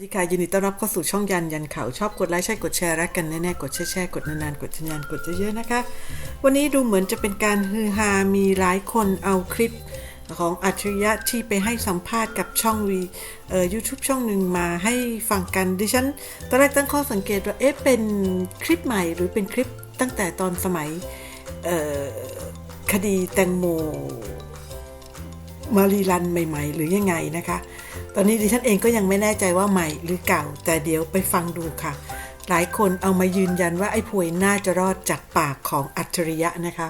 ดีค่ะยินดีต้อนรับเข้าสู่ช่องยันยันข่าวชอบกดไลค์ใช่กดแชร์รักกันแน่ๆกดแชร์แชร์กดนานๆกดชัญญานกดเยอะๆนะคะ วันนี้ดูเหมือนจะเป็นการฮือฮามีหลายคนเอาคลิปของอัจฉริยะที่ไปให้สัมภาษณ์กับช่องวีเอ่อยูทูบช่องหนึ่งมาให้ฟังกันดิฉันตอนแรกตั้งข้อสังเกตว่าเอ๊ะเป็นคลิปใหม่หรือเป็นคลิปตั้งแต่ตอนสมัยเอ่อคดีแตงโมมารีรันใหม่ ๆ หรือยังไงนะคะ ตอนนี้ดิฉันเองก็ยังไม่แน่ใจว่าใหม่หรือเก่า แต่เดี๋ยวไปฟังดูค่ะ หลายคนเอามายืนยันว่าไอ้พวยน่าจะรอดจากปากของอัจฉริยะนะคะ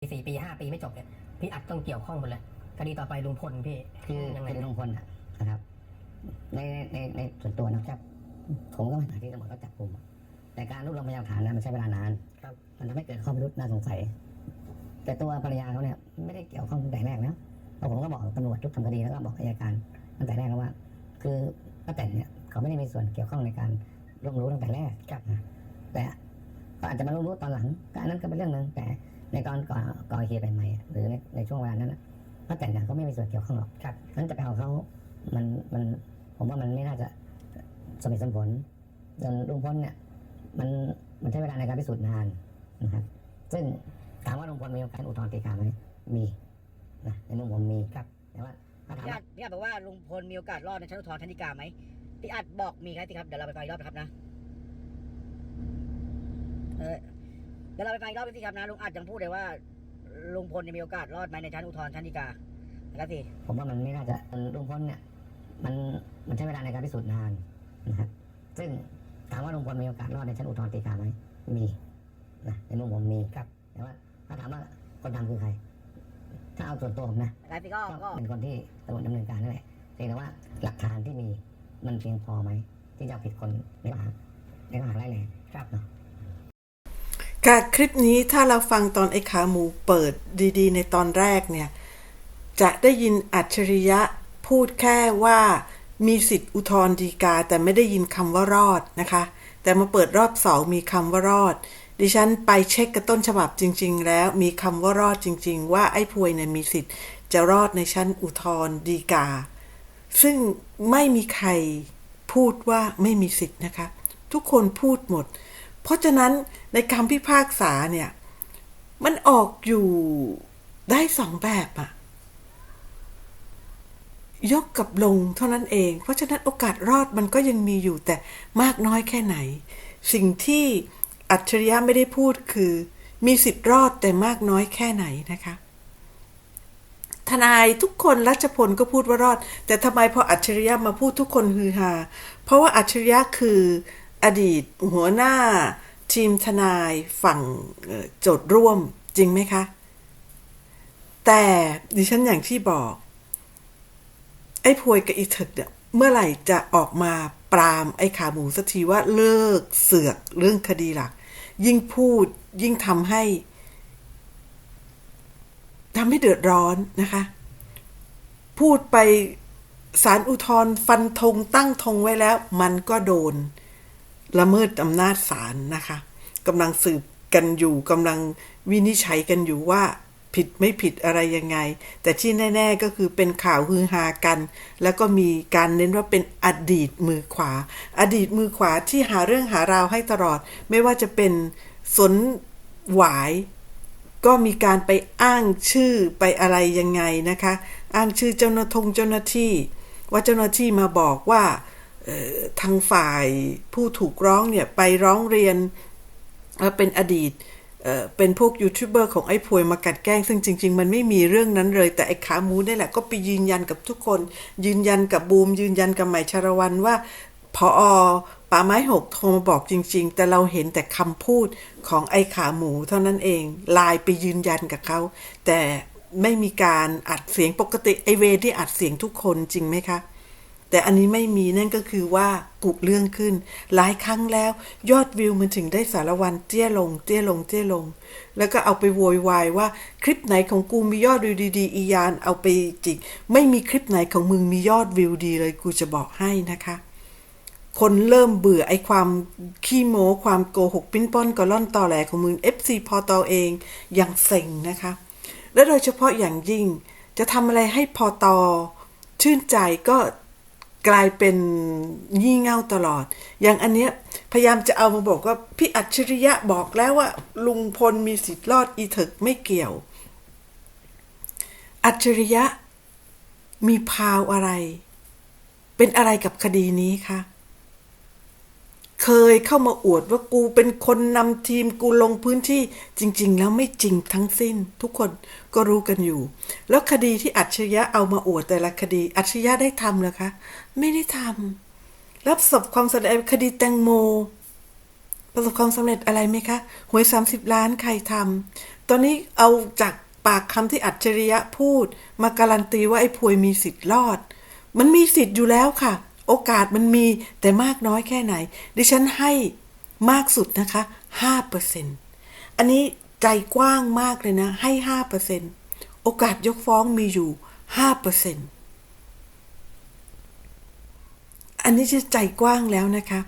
ปีสี่ปีห้าปีไม่จบเนี่ยพี่อัดต้องเกี่ยวข้องหมดเลยคดีต่อไปลุงพลพี่คือยังไงคือลุงพลน่ะนะครับ ในในในส่วนตัวนะครับ ผมก็ไม่ต่างที่ตำรวจก็จับกลุ่มแต่การรวบรวมพยานหลักฐานนั้นมันใช้เวลานานครับมันทำให้เกิดข้อพิรุธน่าสงสัย แต่ตัวภรรยาเขาเนี่ยไม่ได้เกี่ยวข้องตั้งแต่แรกนะ ผมก็บอกตำรวจทุกทำคดีแล้วก็บอกอัยการตั้งแต่แรกแล้วว่า คือป้าแตนเนี่ยเขาไม่ได้มีส่วนเกี่ยวข้องในการร่วมรู้ตั้งแต่แรกครับแต่ก็อาจจะมาร่วมรู้ตอนหลังก็อันนั้นก็เป็นเรื่องหนึ่งแต่ในตอนก่อก่อเหตุใหม่ๆหรือในในช่วงเวลานั้นป้าแตนเนี่ยก็ไม่มีส่วนเกี่ยวข้องหรอกครับนั้นจะไปเอาเขามันมันผมว่ามันไม่น่าจะสมเหตุสมผลจนลุงพลเนี่ยมันมันใช้เวลาในการพิสูจน์นานนะครับ ซึ่งถามว่าลุงพลมีการอุทธรณ์ตีกาไหมมี นะในมุมผมมีครับแต่ว่าถ้าถามพี่อัว่าดพี่อัดบอกว่าลุงพลมีโอกาสรอดในชั้นอุทธรณ์ชั้นฎีกาไหมพี่อัดบอกมีครับสิครับเดี๋ยวเราไปฟังอีกรอบนะครับนะเออเดี๋ยวเราไปฟังอีกรอบสิครับนะลุงอัดยังพูดเลยว่า ลุงพลเนี่ยมีโอกาสรอดไหมในชั้นอุทธรณ์ชั้นฎีกานะครับสิผมว่ามันไม่น่าจะลุงพลเนี่ย มันมันใช้เวลาในการพิสูจน์นานนะครับซึ่งถามว่าลุงพลมีโอกาสรอดในชั้นอุทธรณ์ตีการไหมมีนะในมุมผมมีครับแต่ว่าถ้าถามว่าคนทำคือใคร ถ้าเอาส่วนตัวผมนะนะครับสิก็ก็เป็นคนที่ตำรวจดำเนินการนั่นแหละเพียงแต่ว่าหลักฐานที่มีมันเพียงพอไหมที่จะเอาผิดคนในข้อหาในข้อหาร้ายแรงครับเนาะค่ะคลิปนี้ถ้าเราฟังตอนไอ้ขาหมูเปิดดีๆ ในตอนแรกเนี่ย จะได้ยินอัจฉริยะพูดแค่ว่ามีสิทธิ์อุทธรณ์ฎีกา แต่ไม่ได้ยินคำว่ารอดนะคะ แต่มาเปิดรอบสองมีคำว่ารอด ดิฉันไปเช็คกับต้นฉบับจริง ๆ แล้วมีคำว่ารอดจริง ๆ ว่าไอ้พวยเนี่ยมีสิทธิ์ จะรอดในชั้นอุทธรณ์ฎีกา ซึ่งไม่มีใครพูดว่าไม่มีสิทธิ์นะคะ ทุกคนพูดหมด เพราะฉะนั้นในคำพิพากษาเนี่ย มันออกอยู่ได้สองแบบอะยกกับลงเท่านั้นเอง เพราะฉะนั้นโอกาสรอดมันก็ยังมีอยู่แต่มากน้อยแค่ไหน สิ่งที่ อัจฉริยะไม่ได้พูดคือ มีสิทธิ์รอดแต่มากน้อยแค่ไหนนะคะ ทนายทุกคนรัชพลก็พูดว่ารอด แต่ทำไมพออัจฉริยะมาพูดทุกคนฮือฮาเพราะว่าอัจฉริยะคืออดีตหัวหน้า ทีมทนายฝั่งโจทย์ร่วมจริงไหมคะ แต่ดิฉันอย่างที่บอก ไอ้พวยกับอีเถิดเนี่ยเมื่อไหร่จะออกมา ปรามไอ้ขาหมูสักทีว่าเลิกเสือกเรื่องคดีหลัก ยิ่งพูดยิ่งทำให้ทำให้เดือดร้อนนะคะ พูดไปสารอุทธรฟันธงตั้งธงไว้แล้ว มันก็โดน ละเมิดอำนาจศาลนะคะกำลังสืบกันอยู่กำลังวินิจฉัยกันอยู่ว่า ผิดไม่ผิดอะไรยังไง แต่ที่แน่ ๆก็คือเป็นข่าวฮือฮากัน แล้วก็มีการเน้นว่าเป็นอดีตมือขวา อดีตมือขวาที่หาเรื่องหาราวให้ตลอด ไม่ว่าจะเป็นสนหวาย ก็มีการไปอ้างชื่อไปอะไรยังไงนะคะ อ้างชื่อเจ้าหน้าทงเจ้าหน้าที่ ว่าเจ้าหน้าที่มาบอกว่าทางฝ่ายผู้ถูกร้องเนี่ยไปร้องเรียนว่าเป็นอดีต เเป็นพวกยูทูบเบอร์ของไอ้พวยมากัดแกล้ง ซึ่งจริง ๆ มันไม่มีเรื่องนั้นเลย แต่ไอ้ขาหมูนี่แหละก็ไปยืนยันกับทุกคน ยืนยันกับบูม ยืนยันกับใหม่ชารวันว่าพอป่าไม้หกโทรมาบอกจริง ๆ แต่เราเห็นแต่คำพูดของไอ้ขาหมูเท่านั้นเองไลน์ไปยืนยันกับเขา แต่ไม่มีการอัดเสียงปกติไอเวที่อัดเสียงทุกคนจริงไหมคะ แต่อันนี้ไม่มีนั่นก็คือว่ากุเรื่องขึ้น หลายครั้งแล้วยอดวิวมันถึงได้สารวันเตี้ยลง เตี้ยลงเตี้ยลง แล้วก็เอาไปโวยวายว่าคลิปไหนของกูมียอดวิวดีๆอียานเอาไปจิก ไม่มีคลิปไหนของมึงมียอดวิวดีเลยกูจะบอกให้นะคะ คนเริ่มเบื่อไอ้ความขี้โม้ความโกหกปิ้นป้อนกอล่อนตอแหลของมึง FC พอตอเองอย่างเซ็งนะคะ และโดยเฉพาะอย่างยิ่งจะทำอะไรให้พอตอชื่นใจก็ กลายเป็นงี่เง่าตลอด อย่างอันเนี้ยพยายามจะเอามาบอกว่าพี่อัจฉริยะบอกแล้วว่า ลุงพลมีสิทธิ์รอดอีเถึกไม่เกี่ยว อัจฉริยะมีพาวอะไร เป็นอะไรกับคดีนี้คะ เคยเข้ามาอวดว่ากูเป็นคนนำทีมกูลงพื้นที่จริง ๆ แล้วไม่จริงทั้งสิ้น ทุกคนก็รู้กันอยู่ แล้วคดีที่อัจฉริยะเอามาอวดแต่ละคดี อัจฉริยะได้ทำหรอคะ ไม่ได้ทำรับสบความสำเร็จคดีแตงโม ประสบความสำเร็จอะไรไหมคะหวย30ล้านใครทำตอนนี้เอาจากปากคำที่อัจฉริยะพูด มาการันตีว่าไอ้พวยมีสิทธิ์รอด มันมีสิทธิ์อยู่แล้วค่ะ โอกาสมันมีแต่มากน้อยแค่ไหน ดิฉันให้มากสุดนะคะ5%อันนี้ใจกว้างมากเลยนะ ให้5%โอกาสยกฟ้องมีอยู่5%อันนี้จะใจกว้างแล้วนะคะ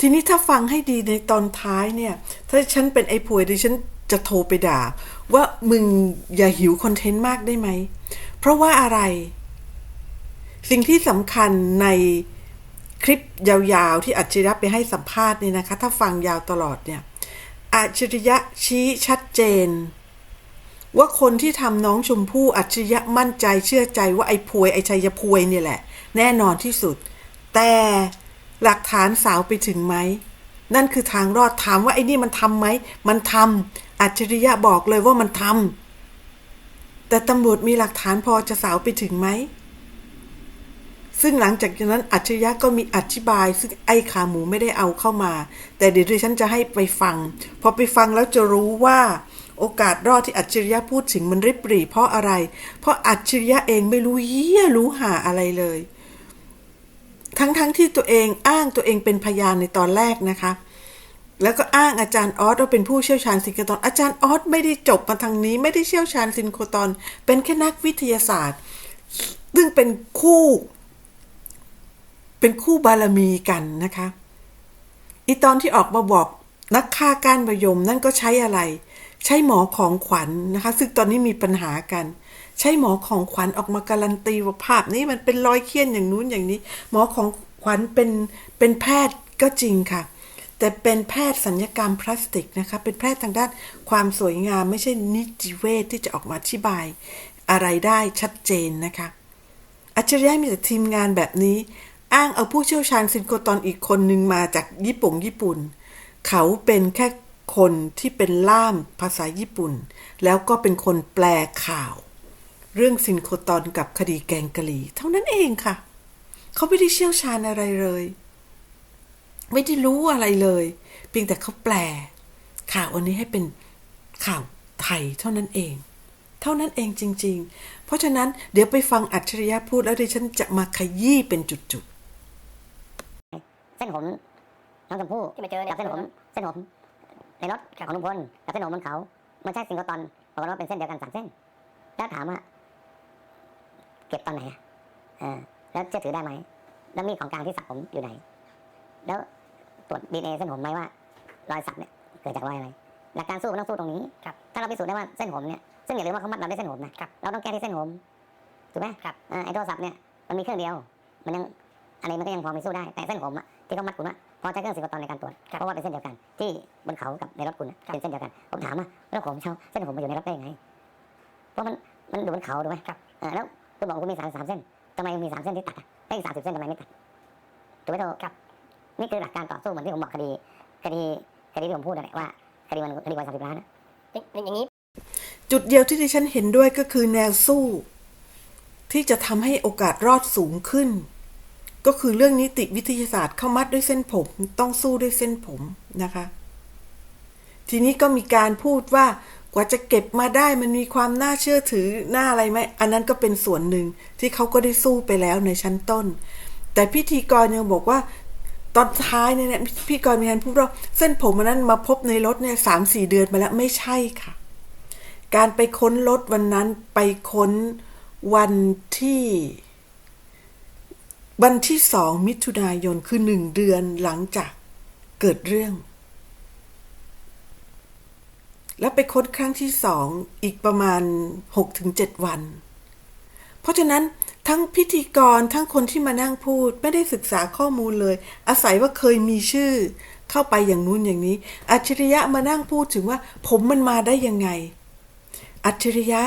ทีนี้ถ้าฟังให้ดีในตอนท้ายเนี่ย ถ้าฉันเป็นไอ้ป่วยดิฉันจะโทรไปด่า ว่ามึงอย่าหิวคอนเทนต์มากได้ไหม เพราะว่าอะไร สิ่งที่สำคัญในคลิปยาวๆ ที่อัจฉริยะไปให้สัมภาษณ์นี่นะคะ ถ้าฟังยาวตลอดเนี่ยอัจฉริยะชี้ชัดเจน ว่าคนที่ทำน้องชมพู่อัจฉริยะมั่นใจเชื่อใจว่าไอ้พวยไอ้ชัยพวยเนี่ยแหละ แน่นอนที่สุด แต่หลักฐานสาวไปถึงไหมนั่นคือทางรอดถามว่าไอ้นี่มันทำไหมมันทำอัจฉริยะบอกเลยว่ามันทำแต่ตำรวจมีหลักฐานพอจะสาวไปถึงไหม ซึ่งหลังจากนั้นอัจฉริยะก็มีอธิบาย ซึ่งไอ้ขาหมูไม่ได้เอาเข้ามา แต่เดี๋ยวดิฉันจะให้ไปฟัง พอไปฟังแล้วจะรู้ว่า โอกาสรอดที่อัจฉริยะพูดถึงมันริบหรี่เพราะอะไร เพราะอัจฉริยะเองไม่รู้เหี้ยรู้หาอะไรเลย ทั้งๆทที่ตัวเองอ้างตัวเองเป็นพยานในตอนแรกนะคะแล้วก็อ้างอาจารย์ออสว่าเป็นผู้เชี่ยวชาญซินโครตอน อาจารย์ออสไม่ได้จบมาทางนี้ ไม่ได้เชี่ยวชาญซินโครตอน เป็นแค่นักวิทยาศาสตร์ ซึ่งเป็นคู่ เป็นคู่บารมีกันนะคะอีตอนที่ออกมาบอกนักฆ่าก้านมะยมนั่นก็ใช้อะไร ใช้หมอของขวัญนนะคะ ซึ่งตอนนี้มีปัญหากัน ใช้หมอของขวัญออกมาการันตีว่าภาพนี้มันเป็นรอยเคี้ยนอย่างนู้นอย่างนี้ หมอของขวัญเป็นเป็นแพทย์ก็จริงค่ะ แต่เป็นแพทย์สัญญกรรมพลาสติกนะคะ เป็นแพทย์ทางด้านความสวยงามไม่ใช่นิติเวชที่จะออกมาอธิบาย อะไรได้ชัดเจนนะคะอัจฉริยะมีแต่ทีมงานแบบนี้ อ้างเอาผู้เชี่ยวชาญซินโคตอนอีกคนหนึ่งมาจากญี่ปุ่งญี่ปุ่น เขาเป็นแค่คนที่เป็นล่ามภาษาญี่ปุ่น แล้วก็เป็นคนแปลข่าว เรื่องซินโคตอนกับคดีแกงกะหรี่เท่านั้นเองค่ะ เขาไม่ได้เชี่ยวชาญอะไรเลย ไม่ได้รู้อะไรเลย เพียงแต่เขาแปล ข่าวอันนี้ให้เป็นข่าวไทยเท่านั้นเอง เท่านั้นเองจริง ๆ เพราะฉะนั้นเดี๋ยวไปฟังอัจฉริยะพูดแล้วดิฉันจะมาขยี้เป็นจุดๆ เส้นผมน้องชมพู่ที่ไปเจอเนี่ย กับเส้นผมเส้นผมในรถของลุงพลกับเส้นผมบนเขามันใช่สิงโตตอนบอกกันว่าเป็นเส้นเดียวกันสามเส้น แล้วถามว่าเก็บตอนไหนอะเออแล้วเชื่อถือได้ไหมแล้วมีดของกลางที่สักผมอยู่ไหน แล้วตรวจดีเอเส้นผมไหมว่ารอยสักเนี่ยเกิดจากรอยอะไรหลักการสู้มันต้องสู้ตรงนี้ครับถ้าเราพิสูจน์ได้ว่าเส้นผมเนี่ยซึ่งอย่าลืมว่าเขามัดเราด้วยเส้นผมนะครับ เราต้องแก้ที่เส้นผมถูกไหมครับอ่าไอ้โทรศัพท์เนี่ยมันมีเครื่องเดียว มันยังอันนี้มันก็ยังพอมีสู้ได้แต่เส้นผมอะ ที่เขามัดคุณว่าพอใช้เครื่องสิงโตตอนในการตรวจเพราะว่าเป็นเส้นเดียวกัน ที่บนเขากับในรถคุณอะเป็นเส้นเดียวกันผมถามว่าแล้วผมเช่าเส้นผมมาอยู่ในรถได้ยังไงเพราะมันมันอยู่บนเขาถูกไหมครับอ่าแล้วคุณบอกคุณมีสามสามเส้นทำไมมีสามเส้นที่ตัดอะได้อีกสามสิบเส้นทำไมไม่ตัดถูกไหมโทครับนี่คือหลักการต่อสู้เหมือนที่ผมบอกคดีคดีคดีที่ผมพูดนั่นแหละว่าคดีวันคดีวันสามสิบล้านอะอย่างนี้จุดเดียวที่ดิฉันเห็นด้วยก็คือแนวสู้ ที่จะทำให้โอกาสรอดสูงขึ้น ก็คือเรื่องนิติวิทยาศาสตร์เข้ามัดด้วยเส้นผม ต้องสู้ด้วยเส้นผมนะคะ ทีนี้ก็มีการพูดว่ากว่าจะเก็บมาได้มันมีความน่าเชื่อถือหน้าอะไรไหมอันนั้นก็เป็นส่วนหนึ่งที่เขาก็ได้สู้ไปแล้วในชั้นต้น แต่พิธีกรยังบอกว่า ตอนท้ายเนี่ยพิธีกรมีการพูดว่าเส้นผมอันนั้นมาพบในรถเนี่ยสามสี่เดือนมาแล้วไม่ใช่ค่ะ การไปค้นรถวันนั้นไปค้นวันที่ วันที่สองมิถุนายนคือหนึ่งเดือนหลังจากเกิดเรื่อง แล้วไปค้นครั้งที่สองอีกประมาณหกถึงเจ็ดวัน เพราะฉะนั้นทั้งพิธีกรทั้งคนที่มานั่งพูดไม่ได้ศึกษาข้อมูลเลย อาศัยว่าเคยมีชื่อ เข้าไปอย่างนู้นอย่างนี้ อัจฉริยะมานั่งพูดถึงว่า ผมมันมาได้ยังไง อัจฉริยะ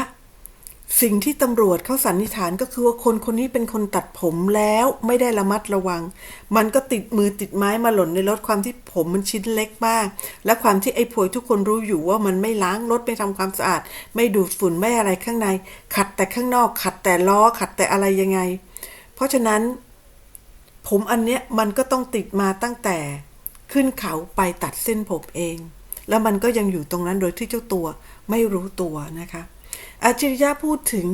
สิ่งที่ตำรวจเขาสันนิษฐานก็คือว่าคนคนนี้เป็นคนตัดผมแล้วไม่ได้ระมัดระวัง มันก็ติดมือติดไม้มาหล่นในรถความที่ผมมันชิ้นเล็กมาก และความที่ไอ้พวยทุกคนรู้อยู่ว่ามันไม่ล้างรถไม่ทำความสะอาด ไม่ดูดฝุ่นไม่อะไรข้างใน ขัดแต่ข้างนอกขัดแต่ล้อขัดแต่อะไรยังไง เพราะฉะนั้น ผมอันเนี้ยมันก็ต้องติดมาตั้งแต่ขึ้นเขาไปตัดเส้นผมเอง แล้วมันก็ยังอยู่ตรงนั้นโดยที่เจ้าตัวไม่รู้ตัวนะคะ อาจริยะพูดถึง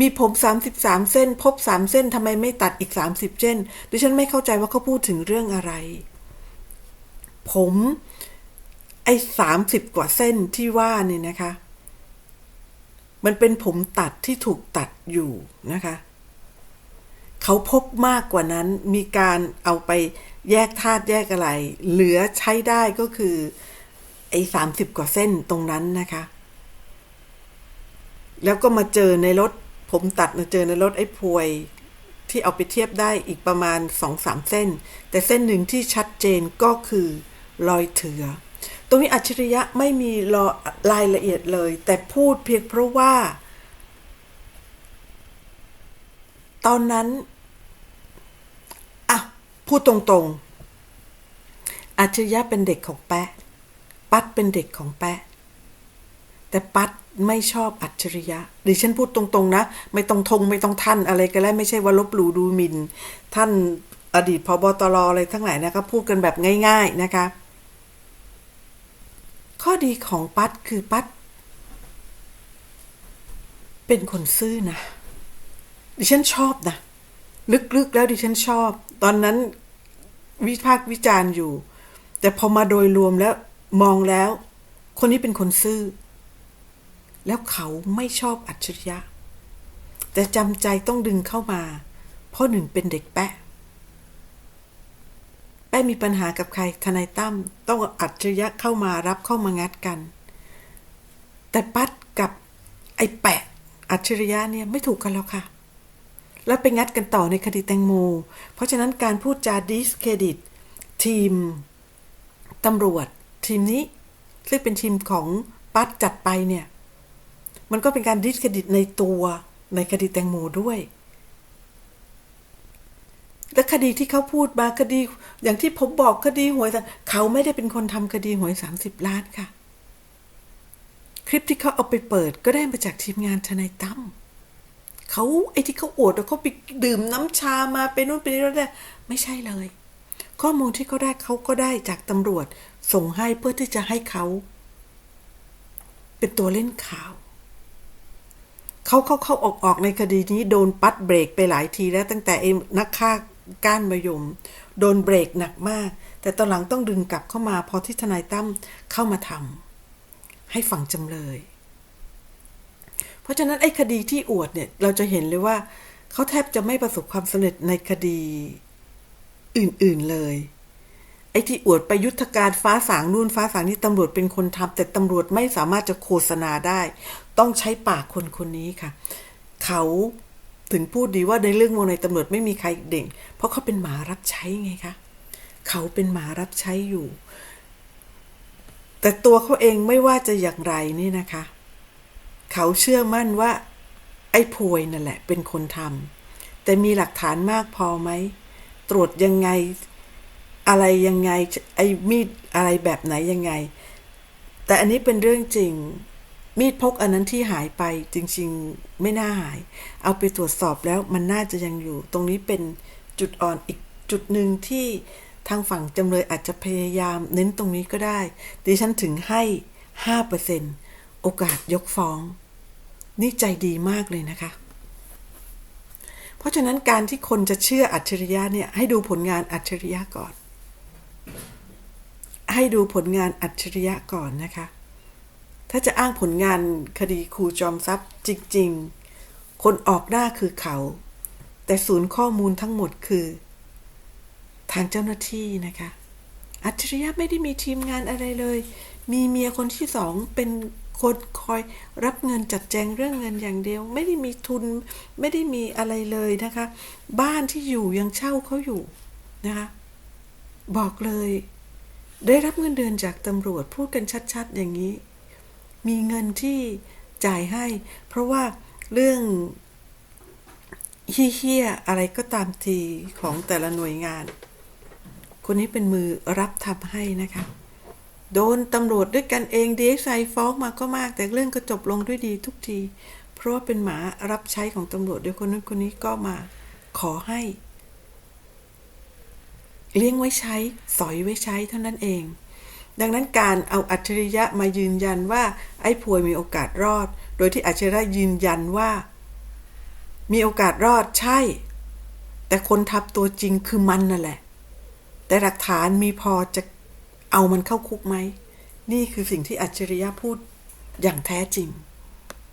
มีผม 33 เส้น พบ 3 เส้นทำไมไม่ตัดอีก 30 เส้น ดิฉันไม่เข้าใจว่าเขาพูดถึงเรื่องอะไร ผม ไอ้30กว่าเส้นที่ว่าเนี่ยนะคะ มันเป็นผมตัดที่ถูกตัดอยู่นะคะเขาพบมากกว่านั้นมีการเอาไปแยกธาตุแยกอะไร เหลือใช้ได้ก็คือ ไอ้สามสิบกว่าเส้นตรงนั้นนะคะ แล้วก็มาเจอในรถ ผมตัดมาเจอในรถไอ้พวยที่เอาไปเทียบได้อีกประมาณสองสามเส้น แต่เส้นหนึ่งที่ชัดเจนก็คือรอยเถือ ตรงนี้อัจฉริยะไม่มีรอรายละเอียดเลย แต่พูดเพียงเพราะว่า ตอนนั้นอะพูดตรงๆ อัจฉริยะเป็นเด็กของแปะ ปัดเป็นเด็กของแปะ แต่ปัด ไม่ชอบอัจฉริยะดิฉันพูดตรงๆนะ ไม่ต้องทงไม่ต้องท่านอะไรก็แล้วไม่ใช่ว่าลบหลู่ดูหมินท่านอดีตพบตรอะไรทั้งหลายนะคะพูดกันแบบง่าย ๆนะคะ ข้อดีของปัดคือปัด เป็นคนซื่อนะ ดิฉันชอบนะ ลึกๆแล้วดิฉันชอบ ตอนนั้นวิพากษ์วิจารณ์อยู่ แต่พอมาโดยรวมแล้วมองแล้ว คนนี้เป็นคนซื่อ แล้วเขาไม่ชอบอัจฉริยะ แต่จำใจต้องดึงเข้ามา เพราะหนึ่งเป็นเด็กแปะแป้มีปัญหากับใคร ทนายตั้มต้องอาอัจฉริยะเข้ามารับเข้ามางัดกัน แต่ปัดกับไอ้แปะ อัจฉริยะเนี่ยไม่ถูกกันแล้วค่ะ แล้วไปงัดกันต่อในคดีแตงโม เพราะฉะนั้นการพูดจาดิสเครดิต ทีมตำรวจ ทีมนี้ ซึ่งเป็นทีมของปัดจัดไปเนี่ย มันก็เป็นการดิสเครดิตในตัวในคดีแตงโมด้วย และคดีที่เขาพูดมาคดี อย่างที่ผมบอกคดีหวยเขาไม่ได้เป็นคนทำคดีหวย30ล้านค่ะ คลิปที่เขาเอาไปเปิดก็ได้มาจากทีมงานทนายตั้มเขาไอ้ที่เขาอวดว่าเขาไปดื่มน้ำชามาไปนู่นไปนี่แล้วเนี่ยไม่ใช่เลย ข้อมูลที่เขาได้เขาก็ได้จากตำรวจส่งให้เพื่อที่จะให้เขา เป็นตัวเล่นข่าว เขาเข้าเข้าออกออกในคดีนี้โดนปัดเบรกไปหลายทีแล้วตั้งแต่ไอ้นักฆ่าก้านมะยม โดนเบรกหนักมาก แต่ตอนหลังต้องดึงกลับเข้ามาพอที่ทนายตั้มเข้ามาทำให้ฝั่งจำเลย เพราะฉะนั้นไอ้คดีที่อวดเนี่ยเราจะเห็นเลยว่าเขาแทบจะไม่ประสบความสำเร็จในคดีอื่นๆเลย ไอ้ที่อวดไปยุทธการฟ้าสางนู่นฟ้าสางนี่ตำรวจเป็นคนทำแต่ตำรวจไม่สามารถจะโฆษณาได้ ต้องใช้ปากคนคนนี้ค่ะ เขาถึงพูดดีว่าในเรื่องวงในตำรวจไม่มีใครเด่ง เพราะเขาเป็นหมารับใช้ไงคะเขาเป็นหมารับใช้อยู่ แต่ตัวเขาเองไม่ว่าจะอย่างไรนี่นะคะ เขาเชื่อมั่นว่า ไอ้พวยนั่นแหละเป็นคนทำแต่มีหลักฐานมากพอไหม ตรวจยังไง อะไรยังไงไอ้มีดอะไรแบบไหนยังไง แต่อันนี้เป็นเรื่องจริง มีดพกอันนั้นที่หายไปจริง ๆ ไม่น่าหาย เอาไปตรวจสอบแล้วมันน่าจะยังอยู่ ตรงนี้เป็นจุดอ่อนอีกจุดหนึ่งที่ทางฝั่งจำเลยอาจจะพยายามเน้นตรงนี้ก็ได้ ดิฉันถึงให้ห้าเปอร์เซ็นโอกาสยกฟ้อง นี่ใจดีมากเลยนะคะ เพราะฉะนั้นการที่คนจะเชื่ออัจฉริยะเนี่ย ให้ดูผลงานอัจฉริยะก่อน ให้ดูผลงานอัจฉริยะก่อนนะคะ ถ้าจะอ้างผลงานคดีครูจอมทรัพย์จริง ๆ คนออกหน้าคือเขา แต่ศูนย์ข้อมูลทั้งหมดคือ ทางเจ้าหน้าที่นะคะ อัจฉริยะไม่ได้มีทีมงานอะไรเลย มีเมียคนที่สองเป็นคนคอยรับเงินจัดแจงเรื่องเงินอย่างเดียว ไม่ได้มีทุนไม่ได้มีอะไรเลยนะคะ บ้านที่อยู่ยังเช่าเขาอยู่นะคะ บอกเลย ได้รับเงินเดือนจากตำรวจพูดกันชัด ๆ อย่างนี้ มีเงินที่จ่ายให้ เพราะว่าเรื่องเฮี้ยๆอะไรก็ตามทีของแต่ละหน่วยงาน คนนี้เป็นมือรับทำให้นะคะ โดนตำรวจด้วยกันเองดีเอไอฟ้องมาก็มาก แต่เรื่องก็จบลงด้วยดีทุกที เพราะว่าเป็นหมารับใช้ของตำรวจโดยคนนั้นคนนี้ก็มาขอให้ เลี้ยงไว้ใช้ สอยไว้ใช้เท่านั้นเอง ดังนั้นการเอาอัจฉริยะมายืนยันว่า ไอ้พวยมีโอกาสรอด โดยที่อัจฉริยะยืนยันว่า มีโอกาสรอดใช่ แต่คนทับตัวจริงคือมันนั่นแหละ แต่หลักฐานมีพอจะเอามันเข้าคุกไหม นี่คือสิ่งที่อัจฉริยะพูดอย่างแท้จริง